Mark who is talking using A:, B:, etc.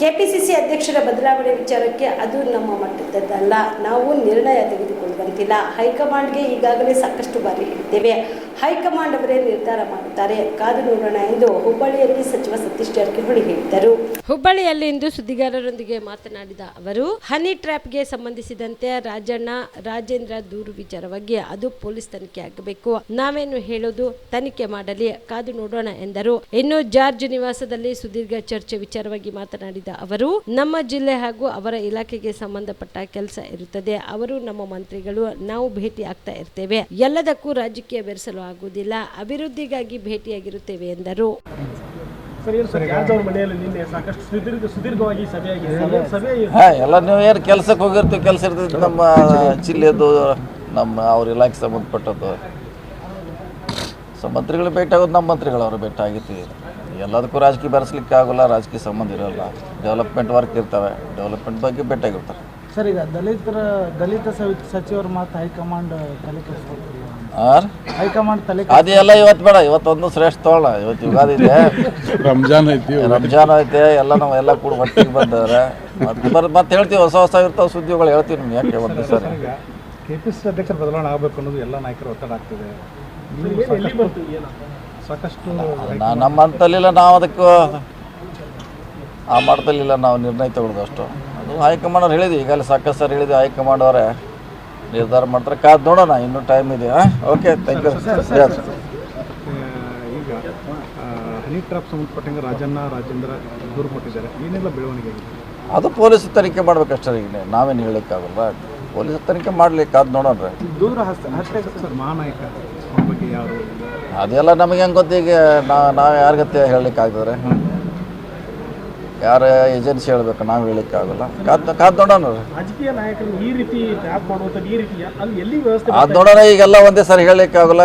A: KPCC ಅಧ್ಯಕ್ಷರ ಬದಲಾವಣೆ ವಿಚಾರಕ್ಕೆ ಅದು ನಮ್ಮ ಮಟ್ಟದ್ದಲ್ಲ ನಾವು ನಿರ್ಣಯ ತೆಗೆದುಕೊಳ್ಳುವಂತಿಲ್ಲ. ಹೈಕಮಾಂಡ್ಗೆ ಈಗಾಗಲೇ ಸಾಕಷ್ಟು ಬಾರಿ ಹೇಳಿದ್ದೇವೆ. ಹೈಕಮಾಂಡ್ ಅವರೇ ನಿರ್ಧಾರ ಮಾಡುತ್ತಾರೆ. ಕಾದು ನೋಡೋಣ ಎಂದು ಹುಬ್ಬಳ್ಳಿಯಲ್ಲಿ ಸಚಿವ ಸತೀಶ್ ಜಾರಕಿಹೊಳಿ ಹೇಳಿದರು ಹುಬ್ಬಳ್ಳಿಯಲ್ಲಿಂದು ಸುದ್ದಿಗಾರರೊಂದಿಗೆ ಮಾತನಾಡಿದ ಅವರು, ಹನಿ ಟ್ರ್ಯಾಪ್ಗೆ ಸಂಬಂಧಿಸಿದಂತೆ ರಾಜಣ್ಣ, ರಾಜೇಂದ್ರ ದೂರು ವಿಚಾರವಾಗಿ ಅದು ಪೊಲೀಸ್ ತನಿಖೆ ಆಗಬೇಕು. ನಾವೇನು ಹೇಳೋದು? ತನಿಖೆ ಮಾಡಲಿ. ಕಾದು ನೋಡೋಣ ಎಂದರು. ಇನ್ನು ಜಾರ್ಜ್ ನಿವಾಸದಲ್ಲಿ ಸುದೀರ್ಘ ಚರ್ಚೆ ವಿಚಾರವಾಗಿ ಮಾತನಾಡಿದ ಅವರು ನಮ್ಮ ಜಿಲ್ಲೆ ಹಾಗೂ ಅವರ ಇಲಾಖೆಗೆ ಸಂಬಂಧಪಟ್ಟ ಕೆಲಸ ಇರುತ್ತದೆ. ಅವರು ನಮ್ಮ ಮಂತ್ರಿಗಳು ನಾವು ಭೇಟಿ ಆಗ್ತಾ ಇರ್ತೇವೆ. ಎಲ್ಲದಕ್ಕೂ ರಾಜಕೀಯ ಬೆರೆಸಲು ಆಗುವುದಿಲ್ಲ. ಅಭಿವೃದ್ಧಿಗಾಗಿ ಭೇಟಿಯಾಗಿರುತ್ತೇವೆ ಎಂದರು.
B: ಸರ್ ಏನು ಸರ್ ಜಾರ್ಜ್ ಮನೆಯಲ್ಲಿ ನಿನ್ನೆ ಸಾಕಷ್ಟು ಸುದೀರ್ಘವಾಗಿ ಸಭೆ ಸಭೆ
C: ಹಾಂ ಎಲ್ಲ ನೀವು ಏನು ಕೆಲಸಕ್ಕೆ ಹೋಗಿರ್ತೀವಿ ಕೆಲಸ ಇರ್ತೈತಿ ನಮ್ಮ ಜಿಲ್ಲೆದು ನಮ್ಮ ಅವ್ರ ಇಲಾಖೆ ಸಂಬಂಧಪಟ್ಟದ್ದು. ಸೊ ಮಂತ್ರಿಗಳು ಭೇಟಿ ಆಗೋದು ನಮ್ಮ ಮಂತ್ರಿಗಳು ಅವರು ಭೇಟಿ ಆಗಿರ್ತೀವಿ. ಎಲ್ಲದಕ್ಕೂ ರಾಜಕೀಯ ಬೆರೆಸ್ಲಿಕ್ಕೆ ಆಗೋಲ್ಲ ರಾಜಕೀಯ ಸಂಬಂಧ ಇರೋಲ್ಲ. ಡೆವಲಪ್ಮೆಂಟ್ ವರ್ಕ್ ಇರ್ತವೆ. ಡೆವಲಪ್ಮೆಂಟ್ ಬಗ್ಗೆ ಭೇಟಿಯಾಗಿರ್ತಾರೆ
D: ಸರ್ ಈಗ ದಲಿತರ ದಲಿತ ಸವಿ- ಸಚಿವರ ಮಾತು ಹೈಕಮಾಂಡ್ ತಲೆ ಕೆಡಿಸ್ಕೊಳ್ತಿಲ್ಲ
C: ಹಾಂ
D: ಹೈಕಮಾಂಡ್ ತಲೆ
C: ಅದೆಲ್ಲ ಇವತ್ತು ಬೇಡ ಇವತ್ತೊಂದು ಶ್ರೇಷ್ಠ ತೋಳ. ಇವತ್ತು ಯುಗಾದಿ ಇದೆ.
E: ರಂಜಾನ್ ಐತಿ
C: ರಂಜಾನ್ ಐತೆ ಎಲ್ಲ ನಾವು ಎಲ್ಲ ಕೂಡ ಒಟ್ಟಿಗೆ ಬಂದವ್ರೆ. ಮತ್ತೆ ಬರ್ ಮತ್ತೆ ಹೇಳ್ತೀವಿ ಹೊಸ ಹೊಸ ಇರ್ತಾವೆ ಸುದ್ದಿಗಳು ಹೇಳ್ತೀವಿ ನಿಮ್ಗೆ ಯಾಕೆ ಒಂದು ಸರ್?
B: ಕೆ ಪಿ ಸಿ ಅಧ್ಯಕ್ಷರ ಬದಲಾವಣೆ ಆಗಬೇಕು ಅನ್ನೋದು ಎಲ್ಲ ನಾಯಕರು ಒತ್ತಡ ಆಗ್ತಿದೆ. ಸಾಕಷ್ಟು
C: ನಮ್ಮ ಹಂತಲ್ಲಿಲ್ಲ ನಾವು ಅದಕ್ಕೆ ಆ ಮಟ್ಟದಲ್ಲಿಲ್ಲ ನಾವು ನಿರ್ಣಯ ತಗೊಳ್ಳೋದು ಅಷ್ಟು. ಅದು ಹೈಕಮಾಂಡ್ ಅವ್ರು ಹೇಳಿದ್ವಿ ಈಗಲೇ ಸಾಕಷ್ಟು ಸರ್ ಹೇಳಿದ್ವಿ ಹೈಕಮಾಂಡ್ ಅವರೇ ನಿರ್ಧಾರ ಮಾಡ್ತಾರೆ. ಕಾದು ನೋಡೋಣ ಇನ್ನೂ ಟೈಮ್ ಇದೆ ಓಕೆ ಥ್ಯಾಂಕ್ ಯು
B: ಸರ್ ಈಗ ಹನಿ ಟ್ರಾಪ್ ಸಂಬಂಧಪಟ್ಟಂಗೆ ರಾಜಣ್ಣ ರಾಜೇಂದ್ರ ದೂರು ಕೊಟ್ಟಿದ್ದಾರೆ. ಏನೆಲ್ಲ ಬೆಳವಣಿಗೆ
C: ಅದು ಪೊಲೀಸ್ ತನಿಖೆ ಮಾಡ್ಬೇಕಷ್ಟೇ ಈಗ ನಾವೇನು ಹೇಳೋಕ್ಕಾಗಲ್ಲ ಪೊಲೀಸ್ ತನಿಖೆ ಮಾಡ್ಲಿಕ್ಕೆ ಕಾದು ನೋಡೋಣ ರೀ
B: ದೂರ ಮಹಾನಾಯಕ
C: ಅದೆಲ್ಲ ನಮಗೆ ಹೆಂಗೆ ಗೊತ್ತೀಗ ನಾ ನಾವು ಯಾರಿಗತ್ತೆ ಹೇಳಲಿಕ್ಕೆ ಆಗ್ತದೆ? ಯಾರ ಏಜೆನ್ಸಿ ಹೇಳಬೇಕು ನಾವು ಹೇಳಲಿಕ್ಕಾಗಲ್ಲ ಕಾದ್ ಕಾದು ನೋಡೋಣ
B: ರಾಜಕೀಯ ನಾಯಕರು ಈ ರೀತಿ ಟ್ಯಾಪ್ ಮಾಡುವಂಥದ್ದು ಈ ರೀತಿ ಅಲ್ಲಿ ಎಲ್ಲಿ ವ್ಯವಸ್ಥೆ
C: ಅದು ನೋಡೋಣ ಈಗೆಲ್ಲ ಒಂದೇ ಸರಿ ಹೇಳಲಿಕ್ಕೆ ಆಗೋಲ್ಲ.